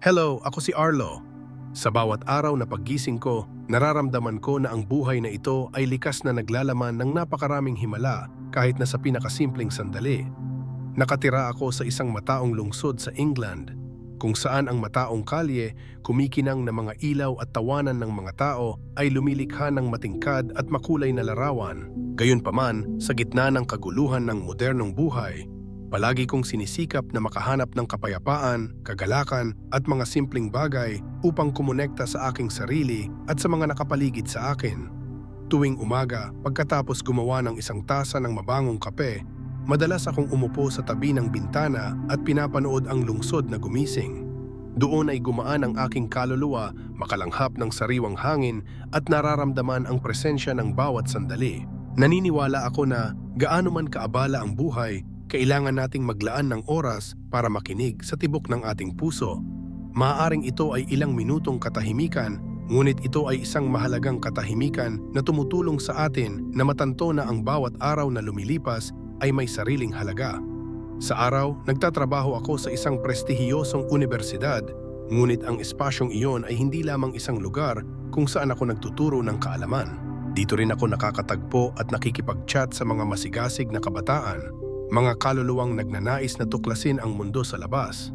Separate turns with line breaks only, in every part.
Hello, ako si Arlo. Sa bawat araw na paggising ko, nararamdaman ko na ang buhay na ito ay likas na naglalaman ng napakaraming himala kahit na sa pinakasimpleng sandali. Nakatira ako sa isang mataong lungsod sa England, kung saan ang mataong kalye, kumikinang na mga ilaw at tawanan ng mga tao ay lumilikha ng matingkad at makulay na larawan. Gayunpaman, sa gitna ng kaguluhan ng modernong buhay, Palagi kong sinisikap na makahanap ng kapayapaan, kagalakan at mga simpleng bagay upang kumonekta sa aking sarili at sa mga nakapaligid sa akin. Tuwing umaga, pagkatapos gumawa ng isang tasa ng mabangong kape, madalas akong umupo sa tabi ng bintana at pinapanood ang lungsod na gumising. Doon ay gumaan ang aking kaluluwa, makalanghap ng sariwang hangin at nararamdaman ang presensya ng bawat sandali. Naniniwala ako na gaano man kaabala ang buhay, kailangan nating maglaan ng oras para makinig sa tibok ng ating puso. Maaaring ito ay ilang minutong katahimikan, ngunit ito ay isang mahalagang katahimikan na tumutulong sa atin na matanto na ang bawat araw na lumilipas ay may sariling halaga. Sa araw, nagtatrabaho ako sa isang prestihiyosong universidad, ngunit ang espasyong iyon ay hindi lamang isang lugar kung saan ako nagtuturo ng kaalaman. Dito rin ako nakakatagpo at nakikipag-chat sa mga masigasig na kabataan mga kaluluwang nagnanais na tuklasin ang mundo sa labas.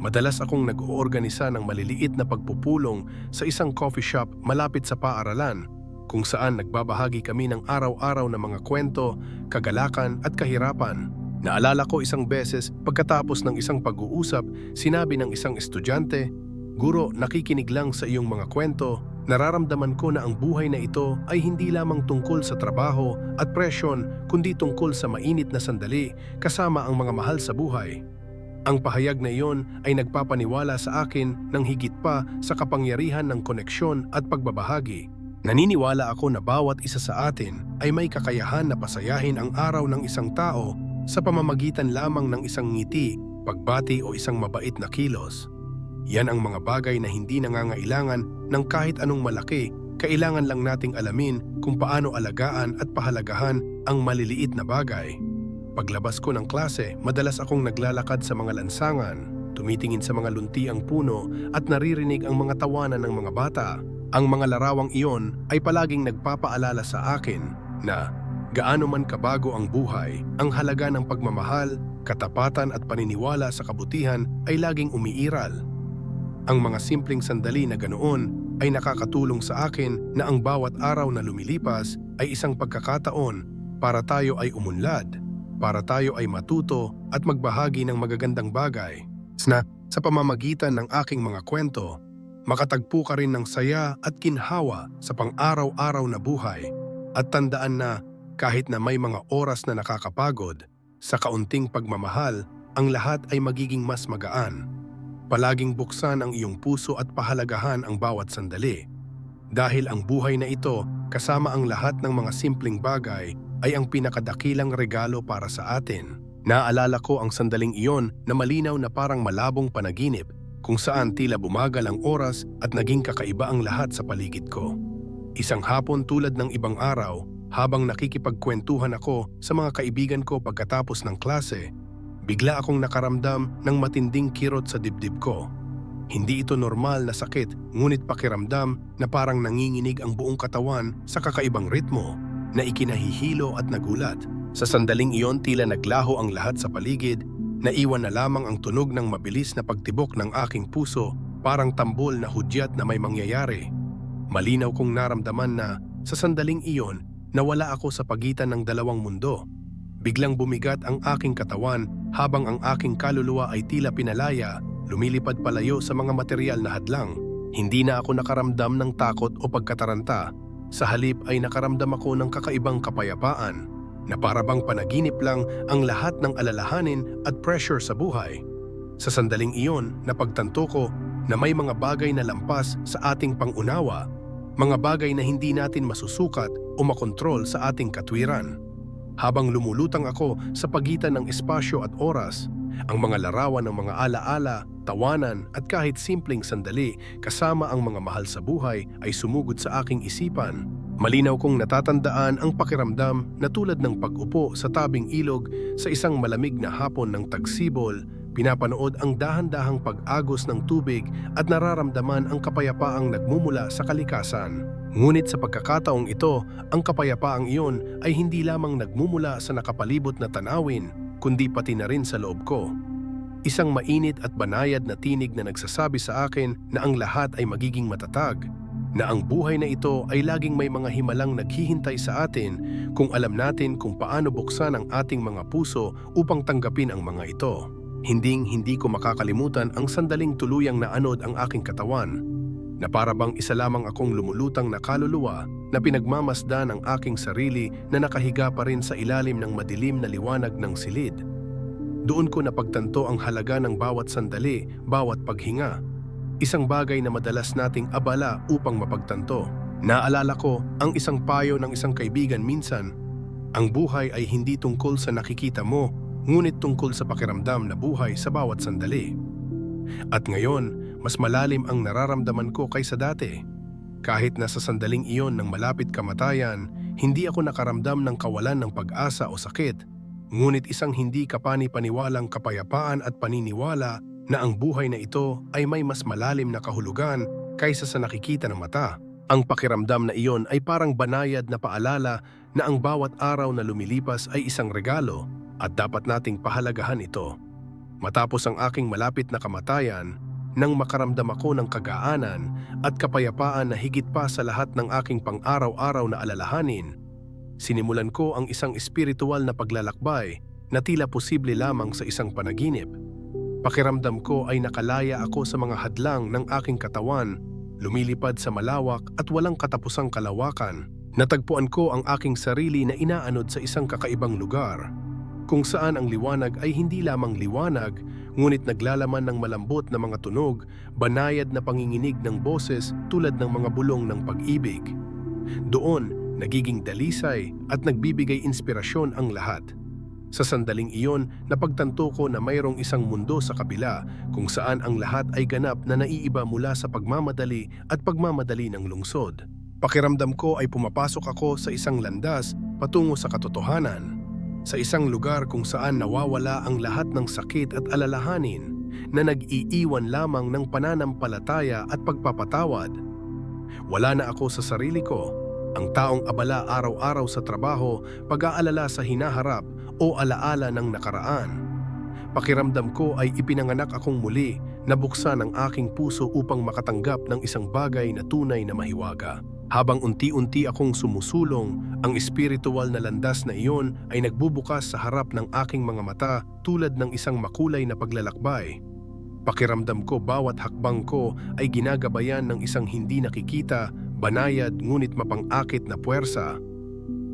Madalas akong nag-oorganisa ng maliliit na pagpupulong sa isang coffee shop malapit sa paaralan kung saan nagbabahagi kami ng araw-araw na mga kwento, kagalakan at kahirapan. Naalala ko isang beses pagkatapos ng isang pag-uusap, sinabi ng isang estudyante, Guro, nakikinig lang sa iyong mga kwento, nararamdaman ko na ang buhay na ito ay hindi lamang tungkol sa trabaho at presyon kundi tungkol sa mainit na sandali kasama ang mga mahal sa buhay. Ang pahayag na iyon ay nagpapaniwala sa akin ng higit pa sa kapangyarihan ng koneksyon at pagbabahagi. Naniniwala ako na bawat isa sa atin ay may kakayahan na pasayahin ang araw ng isang tao sa pamamagitan lamang ng isang ngiti, pagbati o isang mabait na kilos. Yan ang mga bagay na hindi nangangailangan ng kahit anong malaki, kailangan lang nating alamin kung paano alagaan at pahalagahan ang maliliit na bagay. Paglabas ko ng klase, madalas akong naglalakad sa mga lansangan, tumitingin sa mga luntiang puno at naririnig ang mga tawanan ng mga bata. Ang mga larawang iyon ay palaging nagpapaalala sa akin na gaano man kabago ang buhay, ang halaga ng pagmamahal, katapatan at paniniwala sa kabutihan ay laging umiiral. Ang mga simpleng sandali na ganoon ay nakakatulong sa akin na ang bawat araw na lumilipas ay isang pagkakataon para tayo ay umunlad, para tayo ay matuto at magbahagi ng magagandang bagay. Na sa pamamagitan ng aking mga kwento, makatagpo ka rin ng saya at kinhawa sa pang-araw-araw na buhay at tandaan na kahit na may mga oras na nakakapagod, sa kaunting pagmamahal, ang lahat ay magiging mas magaan. Palaging buksan ang iyong puso at pahalagahan ang bawat sandali. Dahil ang buhay na ito, kasama ang lahat ng mga simpleng bagay, ay ang pinakadakilang regalo para sa atin. Naalala ko ang sandaling iyon na malinaw na parang malabong panaginip kung saan tila bumagal ang oras at naging kakaiba ang lahat sa paligid ko. Isang hapon tulad ng ibang araw, habang nakikipagkwentuhan ako sa mga kaibigan ko pagkatapos ng klase, bigla akong nakaramdam ng matinding kirot sa dibdib ko. Hindi ito normal na sakit, ngunit pakiramdam na parang nanginginig ang buong katawan sa kakaibang ritmo na ikinahihilo at nagulat. Sa sandaling iyon tila naglaho ang lahat sa paligid, naiwan na lamang ang tunog ng mabilis na pagtibok ng aking puso parang tambol na hudyat na may mangyayari. Malinaw kong naramdaman na sa sandaling iyon nawala ako sa pagitan ng dalawang mundo. Biglang bumigat ang aking katawan habang ang aking kaluluwa ay tila pinalaya, lumilipad palayo sa mga material na hadlang. Hindi na ako nakaramdam ng takot o pagkataranta. Sa halip ay nakaramdam ako ng kakaibang kapayapaan na parabang panaginip lang ang lahat ng alalahanin at pressure sa buhay. Sa sandaling iyon, napagtanto ko na may mga bagay na lampas sa ating pangunawa, mga bagay na hindi natin masusukat o makontrol sa ating katwiran. Habang lumulutang ako sa pagitan ng espasyo at oras, ang mga larawan ng mga alaala, tawanan at kahit simpleng sandali kasama ang mga mahal sa buhay ay sumugod sa aking isipan. Malinaw kong natatandaan ang pakiramdam na tulad ng pag-upo sa tabing ilog sa isang malamig na hapon ng tagsibol, Pinapanood ang dahan-dahang pag-agos ng tubig at nararamdaman ang kapayapaang nagmumula sa kalikasan. Ngunit sa pagkakataong ito, ang kapayapaang iyon ay hindi lamang nagmumula sa nakapalibot na tanawin, kundi pati na rin sa loob ko. Isang mainit at banayad na tinig na nagsasabi sa akin na ang lahat ay magiging matatag, na ang buhay na ito ay laging may mga himalang naghihintay sa atin kung alam natin kung paano buksan ang ating mga puso upang tanggapin ang mga ito. Hinding hindi ko makakalimutan ang sandaling tuluyang naanod ang aking katawan, na para bang isa lamang akong lumulutang na kaluluwa na pinagmamasdan ang aking sarili na nakahiga pa rin sa ilalim ng madilim na liwanag ng silid. Doon ko napagtanto ang halaga ng bawat sandali, bawat paghinga. Isang bagay na madalas nating abala upang mapagtanto. Naalala ko ang isang payo ng isang kaibigan minsan, ang buhay ay hindi tungkol sa nakikita mo, ngunit tungkol sa pakiramdam na buhay sa bawat sandali. At ngayon, mas malalim ang nararamdaman ko kaysa dati. Kahit na sa sandaling iyon ng malapit kamatayan, hindi ako nakaramdam ng kawalan ng pag-asa o sakit, ngunit isang hindi kapani-paniwalang kapayapaan at paniniwala na ang buhay na ito ay may mas malalim na kahulugan kaysa sa nakikita ng mata. Ang pakiramdam na iyon ay parang banayad na paalala na ang bawat araw na lumilipas ay isang regalo at dapat nating pahalagahan ito. Matapos ang aking malapit na kamatayan, nang makaramdam ako ng kagaanan at kapayapaan na higit pa sa lahat ng aking pang-araw-araw na alalahanin, sinimulan ko ang isang espiritual na paglalakbay na tila posible lamang sa isang panaginip. Pakiramdam ko ay nakalaya ako sa mga hadlang ng aking katawan, lumilipad sa malawak at walang katapusang kalawakan. Natagpuan ko ang aking sarili na inaanod sa isang kakaibang lugar, kung saan ang liwanag ay hindi lamang liwanag, ngunit naglalaman ng malambot na mga tunog, banayad na panginginig ng boses tulad ng mga bulong ng pag-ibig. Doon, nagiging dalisay at nagbibigay inspirasyon ang lahat. Sa sandaling iyon, napagtanto ko na mayroong isang mundo sa kabila kung saan ang lahat ay ganap na naiiba mula sa pagmamadali at pagmamadali ng lungsod. Pakiramdam ko ay pumapasok ako sa isang landas patungo sa katotohanan. Sa isang lugar kung saan nawawala ang lahat ng sakit at alalahanin na nag-iiwan lamang ng pananampalataya at pagpapatawad. Wala na ako sa sarili ko, ang taong abala araw-araw sa trabaho, pag-aalala sa hinaharap o alaala ng nakaraan. Pakiramdam ko ay ipinanganak akong muli na buksan ang aking puso upang makatanggap ng isang bagay na tunay na mahiwaga. Habang unti-unti akong sumusulong, ang espiritual na landas na iyon ay nagbubukas sa harap ng aking mga mata tulad ng isang makulay na paglalakbay. Pakiramdam ko bawat hakbang ko ay ginagabayan ng isang hindi nakikita, banayad ngunit mapang-akit na puwersa.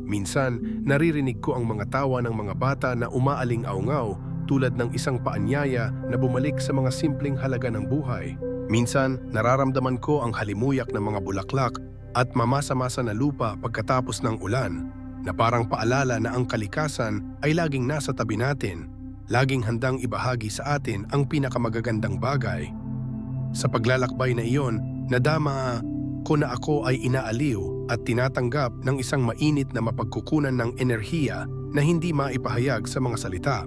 Minsan, naririnig ko ang mga tawa ng mga bata na umaaling-aungaw tulad ng isang paanyaya na bumalik sa mga simpleng halaga ng buhay. Minsan, nararamdaman ko ang halimuyak ng mga bulaklak at mamasa-masa na lupa pagkatapos ng ulan na parang paalala na ang kalikasan ay laging nasa tabi natin, laging handang ibahagi sa atin ang pinakamagagandang bagay. Sa paglalakbay na iyon, nadama ko na ako ay inaaliw at tinatanggap ng isang mainit na mapagkukunan ng enerhiya na hindi maipahayag sa mga salita.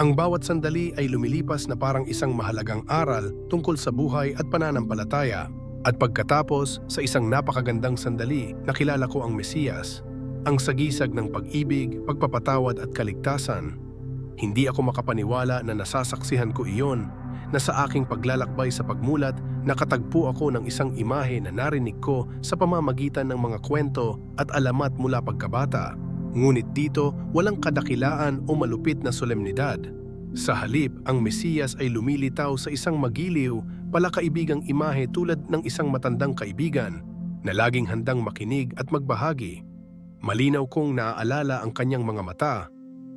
Ang bawat sandali ay lumilipas na parang isang mahalagang aral tungkol sa buhay at pananampalataya. At pagkatapos, sa isang napakagandang sandali, nakilala ko ang Mesiyas, ang sagisag ng pag-ibig, pagpapatawad at kaligtasan. Hindi ako makapaniwala na nasasaksihan ko iyon na sa aking paglalakbay sa pagmulat, nakatagpo ako ng isang imahe na narinig ko sa pamamagitan ng mga kwento at alamat mula pagkabata. Ngunit dito, walang kadakilaan o malupit na solemnidad. Sa halip, ang Mesiyas ay lumilitaw sa isang magiliw, palakaibigang imahe tulad ng isang matandang kaibigan na laging handang makinig at magbahagi. Malinaw kong naaalala ang kanyang mga mata,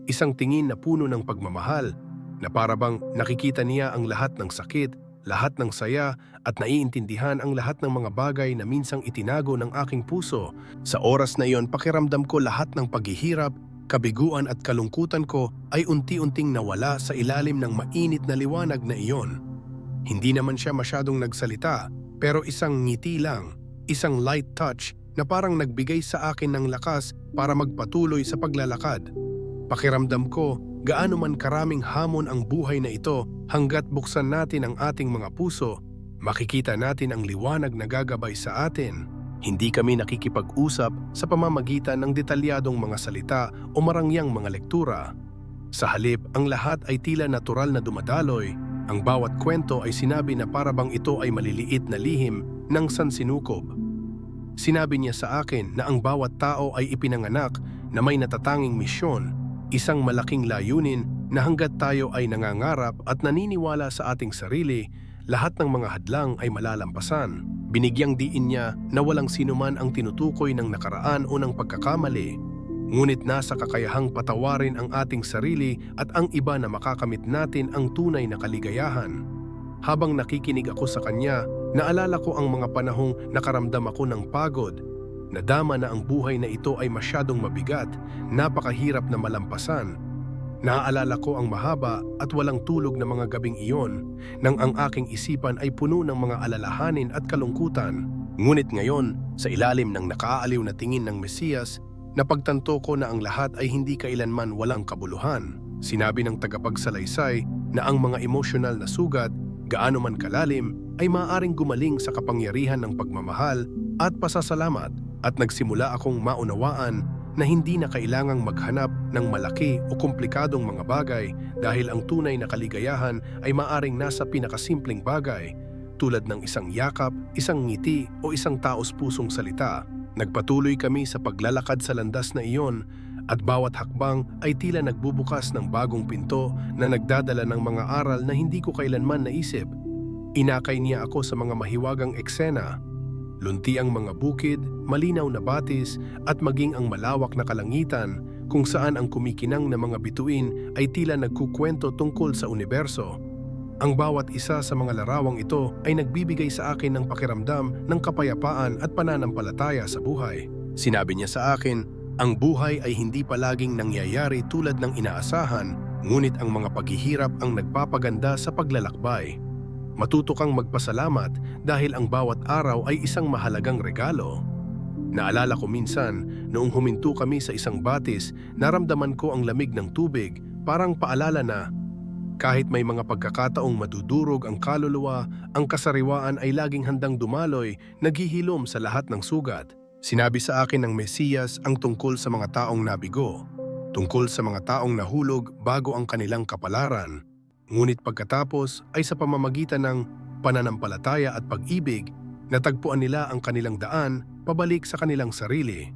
isang tingin na puno ng pagmamahal na parabang nakikita niya ang lahat ng sakit, lahat ng saya at naiintindihan ang lahat ng mga bagay na minsang itinago ng aking puso. Sa oras na iyon pakiramdam ko lahat ng paghihirap, kabiguan at kalungkutan ko ay unti-unting nawala sa ilalim ng mainit na liwanag na iyon. Hindi naman siya masyadong nagsalita pero isang ngiti lang, isang light touch na parang nagbigay sa akin ng lakas para magpatuloy sa paglalakad. Pakiramdam ko gaano man karaming hamon ang buhay na ito hanggat buksan natin ang ating mga puso, makikita natin ang liwanag na gagabay sa atin. Hindi kami nakikipag-usap sa pamamagitan ng detalyadong mga salita o marangyang mga lektura. Sa halip, ang lahat ay tila natural na dumadaloy. Ang bawat kwento ay sinabi na parabang ito ay maliliit na lihim ng sansinukob. Sinabi niya sa akin na ang bawat tao ay ipinanganak na may natatanging misyon, isang malaking layunin na hanggat tayo ay nangangarap at naniniwala sa ating sarili, lahat ng mga hadlang ay malalampasan. Binigyang diin niya na walang sinuman ang tinutukoy ng nakaraan o ng pagkakamali. Ngunit nasa kakayahang patawarin ang ating sarili at ang iba na makakamit natin ang tunay na kaligayahan. Habang nakikinig ako sa kanya, naalala ko ang mga panahong nakaramdam ako ng pagod. Nadama na ang buhay na ito ay masyadong mabigat, napakahirap na malampasan. Naaalala ko ang mahaba at walang tulog na mga gabing iyon nang ang aking isipan ay puno ng mga alalahanin at kalungkutan. Ngunit ngayon, sa ilalim ng nakaaaliw na tingin ng Mesiyas, napagtanto ko na ang lahat ay hindi kailanman walang kabuluhan. Sinabi ng tagapagsalaysay na ang mga emosyonal na sugat, gaano man kalalim, ay maaaring gumaling sa kapangyarihan ng pagmamahal at pasasalamat at nagsimula akong maunawaan na hindi na kailangang maghanap ng malaki o komplikadong mga bagay dahil ang tunay na kaligayahan ay maaring nasa pinakasimpleng bagay tulad ng isang yakap, isang ngiti o isang taos pusong salita. Nagpatuloy kami sa paglalakad sa landas na iyon at bawat hakbang ay tila nagbubukas ng bagong pinto na nagdadala ng mga aral na hindi ko kailanman naisip. Inakay niya ako sa mga mahiwagang eksena lunti ang mga bukid, malinaw na batis at maging ang malawak na kalangitan kung saan ang kumikinang na mga bituin ay tila nagkukwento tungkol sa universo. Ang bawat isa sa mga larawang ito ay nagbibigay sa akin ng pakiramdam ng kapayapaan at pananampalataya sa buhay. Sinabi niya sa akin, ang buhay ay hindi palaging nangyayari tulad ng inaasahan, ngunit ang mga paghihirap ang nagpapaganda sa paglalakbay. Matuto kang magpasalamat dahil ang bawat araw ay isang mahalagang regalo. Naalala ko minsan, noong huminto kami sa isang batis, naramdaman ko ang lamig ng tubig, parang paalala na, kahit may mga pagkakataong madudurog ang kaluluwa, ang kasariwaan ay laging handang dumaloy, naghihilom sa lahat ng sugat. Sinabi sa akin ng Mesiyas ang tungkol sa mga taong nabigo, tungkol sa mga taong nahulog bago ang kanilang kapalaran, Ngunit pagkatapos ay sa pamamagitan ng pananampalataya at pag-ibig, natagpuan nila ang kanilang daan pabalik sa kanilang sarili.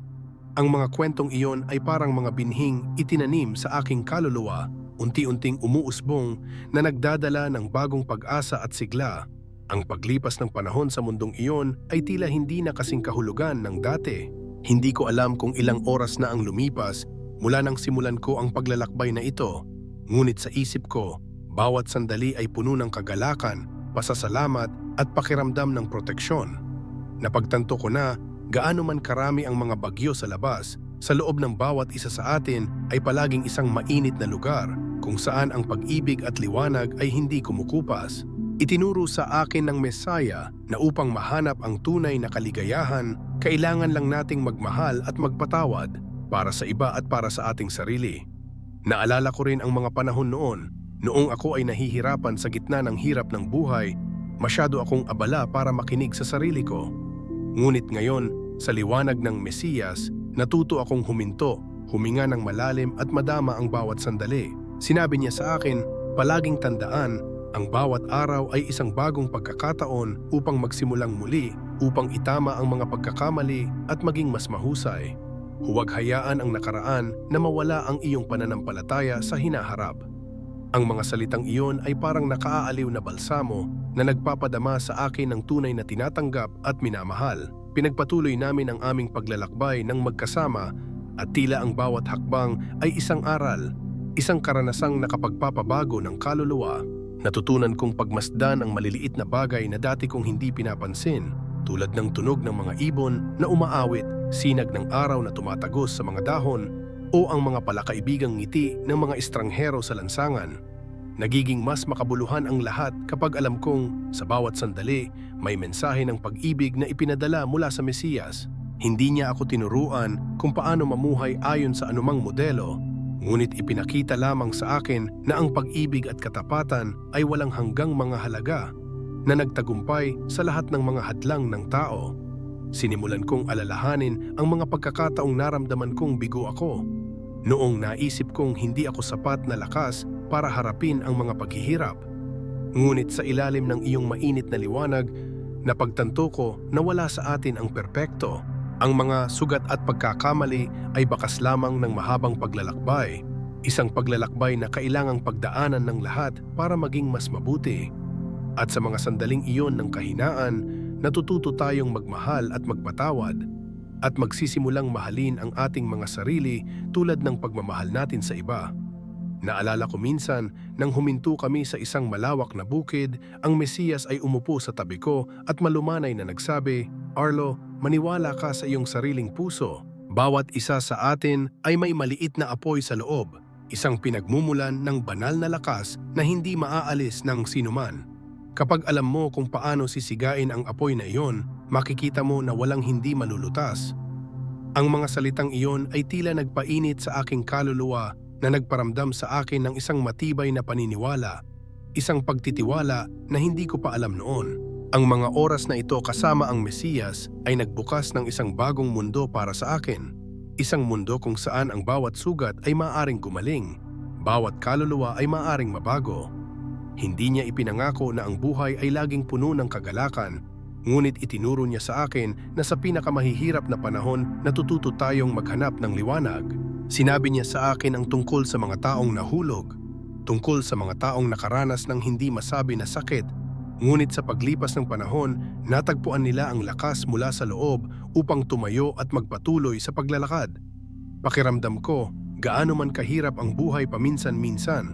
Ang mga kwentong iyon ay parang mga binhing itinanim sa aking kaluluwa, unti-unting umuusbong na nagdadala ng bagong pag-asa at sigla. Ang paglipas ng panahon sa mundong iyon ay tila hindi na kasing kahulugan ng dati. Hindi ko alam kung ilang oras na ang lumipas mula nang simulan ko ang paglalakbay na ito. Ngunit sa isip ko, bawat sandali ay puno ng kagalakan, pasasalamat at pakiramdam ng proteksyon. Napagtanto ko na gaano man karami ang mga bagyo sa labas, sa loob ng bawat isa sa atin ay palaging isang mainit na lugar kung saan ang pag-ibig at liwanag ay hindi kumukupas. Itinuro sa akin ng Mesaya na upang mahanap ang tunay na kaligayahan, kailangan lang nating magmahal at magpatawad para sa iba at para sa ating sarili. Naalala ko rin ang mga panahon noon Noong ako ay nahihirapan sa gitna ng hirap ng buhay, masyado akong abala para makinig sa sarili ko. Ngunit ngayon, sa liwanag ng Mesiyas, natuto akong huminto, huminga ng malalim at madama ang bawat sandali. Sinabi niya sa akin, palaging tandaan, ang bawat araw ay isang bagong pagkakataon upang magsimulang muli, upang itama ang mga pagkakamali at maging mas mahusay. Huwag hayaan ang nakaraan na mawala ang iyong pananampalataya sa hinaharap. Ang mga salitang iyon ay parang nakaaaliw na balsamo na nagpapadama sa akin ng tunay na tinatanggap at minamahal. Pinagpatuloy namin ang aming paglalakbay ng magkasama at tila ang bawat hakbang ay isang aral, isang karanasang nakapagpapabago ng kaluluwa. Natutunan kong pagmasdan ang maliliit na bagay na dati kong hindi pinapansin, tulad ng tunog ng mga ibon na umaawit, sinag ng araw na tumatagos sa mga dahon, o ang mga palakaibigang ngiti ng mga estranghero sa lansangan. Nagiging mas makabuluhan ang lahat kapag alam kong sa bawat sandali may mensahe ng pag-ibig na ipinadala mula sa Mesiyas. Hindi niya ako tinuruan kung paano mamuhay ayon sa anumang modelo, Ngunit ipinakita lamang sa akin na ang pag-ibig at katapatan ay walang hanggang mga halaga na nagtagumpay sa lahat ng mga hadlang ng tao. Sinimulan kong alalahanin ang mga pagkakataong naramdaman kong bigo ako. Noong naisip kong hindi ako sapat na lakas para harapin ang mga paghihirap. Ngunit sa ilalim ng iyong mainit na liwanag, napagtanto ko na wala sa atin ang perpekto. Ang mga sugat at pagkakamali ay bakas lamang ng mahabang paglalakbay. Isang paglalakbay na kailangang pagdaanan ng lahat para maging mas mabuti. At sa mga sandaling iyon ng kahinaan, natututo tayong magmahal at magpatawad at magsisimulang mahalin ang ating mga sarili tulad ng pagmamahal natin sa iba. Naalala ko minsan nang huminto kami sa isang malawak na bukid, ang Mesiyas ay umupo sa tabi ko at malumanay na nagsabi, Arlo, maniwala ka sa iyong sariling puso. Bawat isa sa atin ay may maliit na apoy sa loob, isang pinagmumulan ng banal na lakas na hindi maaalis ng sinuman. Kapag alam mo kung paano sisigain ang apoy na iyon, makikita mo na walang hindi malulutas. Ang mga salitang iyon ay tila nagpainit sa aking kaluluwa na nagparamdam sa akin ng isang matibay na paniniwala, isang pagtitiwala na hindi ko pa alam noon. Ang mga oras na ito kasama ang Mesiyas ay nagbukas ng isang bagong mundo para sa akin. Isang mundo kung saan ang bawat sugat ay maaring gumaling, bawat kaluluwa ay maaring mabago. Hindi niya ipinangako na ang buhay ay laging puno ng kagalakan, ngunit itinuro niya sa akin na sa pinakamahihirap na panahon natututo tayong maghanap ng liwanag. Sinabi niya sa akin ang tungkol sa mga taong nahulog, tungkol sa mga taong nakaranas ng hindi masabi na sakit, ngunit sa paglipas ng panahon, natagpuan nila ang lakas mula sa loob upang tumayo at magpatuloy sa paglalakad. Pakiramdam ko, gaano man kahirap ang buhay paminsan-minsan,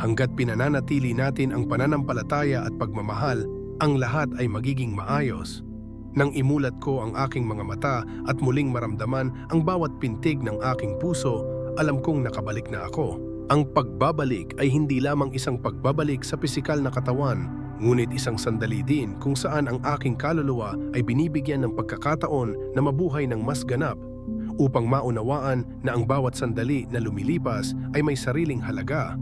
hanggat pinananatili natin ang pananampalataya at pagmamahal, ang lahat ay magiging maayos. Nang imulat ko ang aking mga mata at muling maramdaman ang bawat pintig ng aking puso, alam kong nakabalik na ako. Ang pagbabalik ay hindi lamang isang pagbabalik sa pisikal na katawan, ngunit isang sandali din kung saan ang aking kaluluwa ay binibigyan ng pagkakataon na mabuhay ng mas ganap upang maunawaan na ang bawat sandali na lumilipas ay may sariling halaga.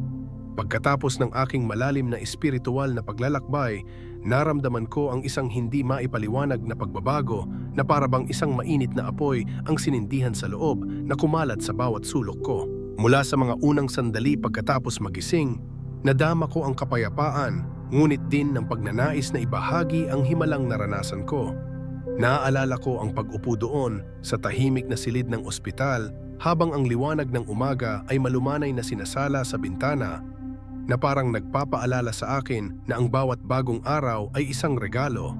Pagkatapos ng aking malalim na espiritual na paglalakbay, naramdaman ko ang isang hindi maipaliwanag na pagbabago na parabang isang mainit na apoy ang sinindihan sa loob na kumalat sa bawat sulok ko. Mula sa mga unang sandali pagkatapos magising, nadama ko ang kapayapaan, ngunit din ng pagnanais na ibahagi ang himalang naranasan ko. Naaalala ko ang pag-upo doon sa tahimik na silid ng ospital habang ang liwanag ng umaga ay malumanay na sinasala sa bintana na parang nagpapaalala sa akin na ang bawat bagong araw ay isang regalo.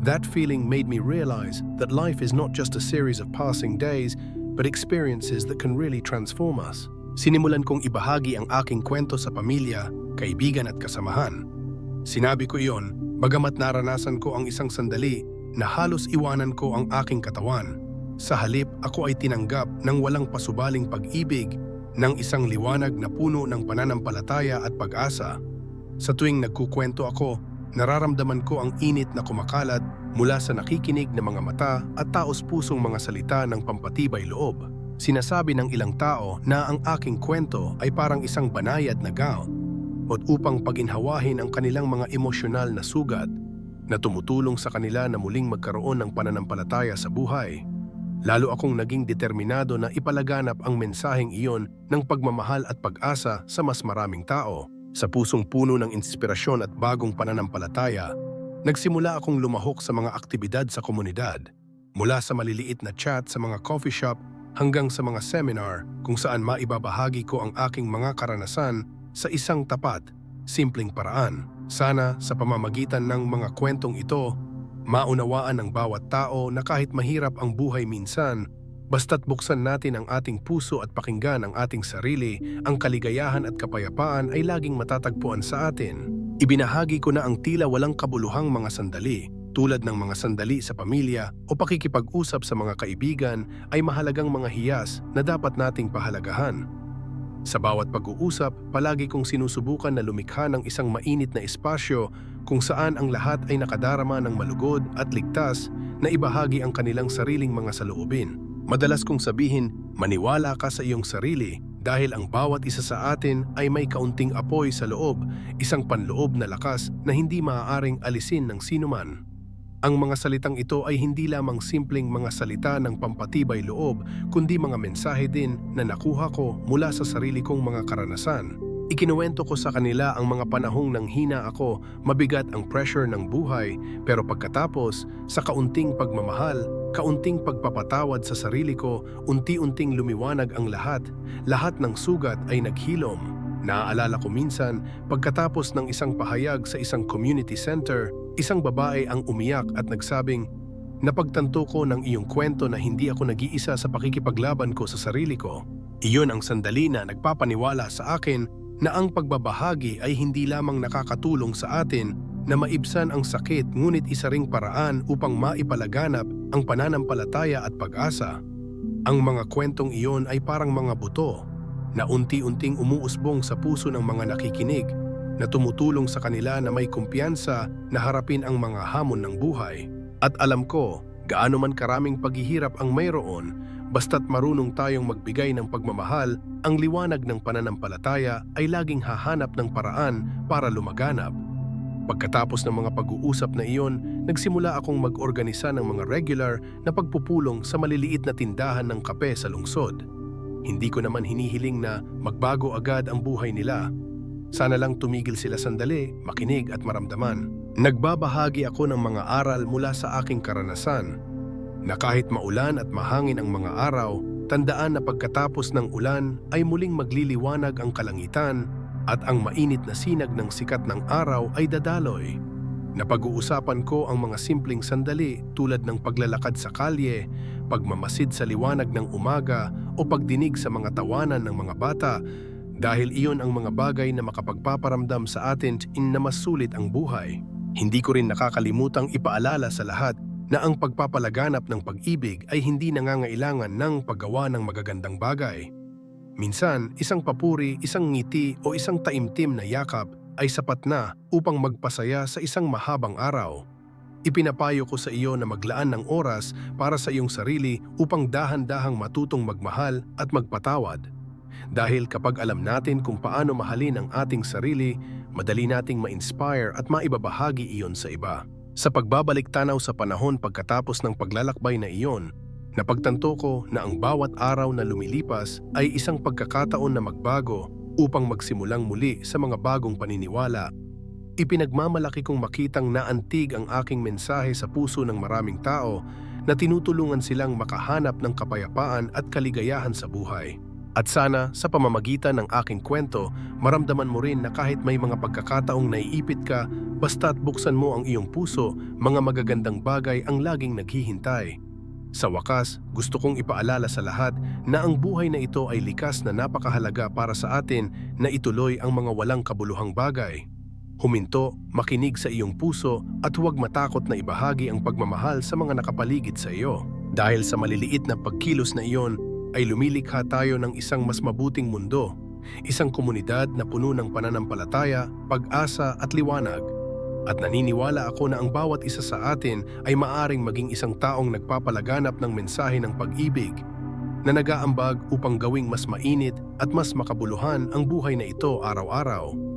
That feeling made me realize that life is not just a series of passing days, but experiences that can really transform us. Sinimulan kong ibahagi ang aking kwento sa pamilya, kaibigan at kasamahan. Sinabi ko iyon, bagamat naranasan ko ang isang sandali na halos iwanan ko ang aking katawan. Sa halip, ako ay tinanggap ng walang pasubaling pag-ibig ng isang liwanag na puno ng pananampalataya at pag-asa. Sa tuwing nagkukwento ako, nararamdaman ko ang init na kumakalat mula sa nakikinig na mga mata at taos-pusong mga salita ng pampatibay loob. Sinasabi ng ilang tao na ang aking kwento ay parang isang banayad na gown at upang paginhawahin ang kanilang mga emosyonal na sugat na tumutulong sa kanila na muling magkaroon ng pananampalataya sa buhay. Lalo akong naging determinado na ipalaganap ang mensaheng iyon ng pagmamahal at pag-asa sa mas maraming tao. Sa pusong puno ng inspirasyon at bagong pananampalataya, nagsimula akong lumahok sa mga aktibidad sa komunidad. Mula sa maliliit na chat sa mga coffee shop hanggang sa mga seminar kung saan maibabahagi ko ang aking mga karanasan sa isang tapat, simpleng paraan. Sana sa pamamagitan ng mga kwentong ito, maunawaan ng bawat tao na kahit mahirap ang buhay minsan, basta't buksan natin ang ating puso at pakinggan ang ating sarili, ang kaligayahan at kapayapaan ay laging matatagpuan sa atin. Ibinahagi ko na ang tila walang kabuluhang mga sandali, tulad ng mga sandali sa pamilya o pakikipag-usap sa mga kaibigan ay mahalagang mga hiyas na dapat nating pahalagahan. Sa bawat pag-uusap, palagi kong sinusubukan na lumikha ng isang mainit na espasyo kung saan ang lahat ay nakadarama ng malugod at ligtas na ibahagi ang kanilang sariling mga saloobin. Madalas kong sabihin, maniwala ka sa iyong sarili dahil ang bawat isa sa atin ay may kaunting apoy sa loob, isang panloob na lakas na hindi maaaring alisin ng sinuman. Ang mga salitang ito ay hindi lamang simpleng mga salita ng pampatibay loob, kundi mga mensahe din na nakuha ko mula sa sarili kong mga karanasan. Ikinuwento ko sa kanila ang mga panahong nang hina ako, mabigat ang pressure ng buhay, pero pagkatapos, sa kaunting pagmamahal, kaunting pagpapatawad sa sarili ko, unti-unting lumiwanag ang lahat. Lahat ng sugat ay naghilom. Naaalala ko minsan, pagkatapos ng isang pahayag sa isang community center, isang babae ang umiyak at nagsabing, Napagtanto ko ng iyong kwento na hindi ako nag-iisa sa pakikipaglaban ko sa sarili ko. Iyon ang sandali na nagpapaniwala sa akin na ang pagbabahagi ay hindi lamang nakakatulong sa atin na maibsan ang sakit ngunit isa ring paraan upang maipalaganap ang pananampalataya at pag-asa. Ang mga kwentong iyon ay parang mga buto na unti-unting umuusbong sa puso ng mga nakikinig na tumutulong sa kanila na may kumpiyansa na harapin ang mga hamon ng buhay. At alam ko, gaano man karaming paghihirap ang mayroon, basta't marunong tayong magbigay ng pagmamahal, ang liwanag ng pananampalataya ay laging hahanap ng paraan para lumaganap. Pagkatapos ng mga pag-uusap na iyon, nagsimula akong mag-organisa ng mga regular na pagpupulong sa maliliit na tindahan ng kape sa lungsod. Hindi ko naman hinihiling na magbago agad ang buhay nila. Sana lang tumigil sila sandali, makinig at maramdaman. Nagbabahagi ako ng mga aral mula sa aking karanasan na kahit maulan at mahangin ang mga araw, tandaan na pagkatapos ng ulan ay muling magliliwanag ang kalangitan at ang mainit na sinag ng sikat ng araw ay dadaloy. Napag-uusapan ko ang mga simpleng sandali tulad ng paglalakad sa kalye, pagmamasid sa liwanag ng umaga o pagdinig sa mga tawanan ng mga bata dahil iyon ang mga bagay na makapagpaparamdam sa atin in na mas sulit ang buhay. Hindi ko rin nakakalimutang ipaalala sa lahat na ang pagpapalaganap ng pag-ibig ay hindi nangangailangan ng paggawa ng magagandang bagay. Minsan, isang papuri, isang ngiti o isang taimtim na yakap ay sapat na upang magpasaya sa isang mahabang araw. Ipinapayo ko sa iyo na maglaan ng oras para sa iyong sarili upang dahan-dahang matutong magmahal at magpatawad. Dahil kapag alam natin kung paano mahalin ang ating sarili, madali nating ma-inspire at maibabahagi iyon sa iba. Sa pagbabalik tanaw sa panahon pagkatapos ng paglalakbay na iyon, napagtanto ko na ang bawat araw na lumilipas ay isang pagkakataon na magbago upang magsimulang muli sa mga bagong paniniwala. Ipinagmamalaki kong makitang naantig ang aking mensahe sa puso ng maraming tao na tinutulungan silang makahanap ng kapayapaan at kaligayahan sa buhay. At sana sa pamamagitan ng aking kwento, maramdaman mo rin na kahit may mga pagkakataong naiipit ka, basta't buksan mo ang iyong puso, mga magagandang bagay ang laging naghihintay. Sa wakas, gusto kong ipaalala sa lahat na ang buhay na ito ay likas na napakahalaga para sa atin na ituloy ang mga walang kabuluhang bagay. Huminto, makinig sa iyong puso at huwag matakot na ibahagi ang pagmamahal sa mga nakapaligid sa iyo. Dahil sa maliliit na pagkilos na iyon, ay lumilikha tayo ng isang mas mabuting mundo, isang komunidad na puno ng pananampalataya, pag-asa at liwanag. At naniniwala ako na ang bawat isa sa atin ay maaring maging isang taong nagpapalaganap ng mensahe ng pag-ibig na nagaambag upang gawing mas mainit at mas makabuluhan ang buhay na ito araw-araw.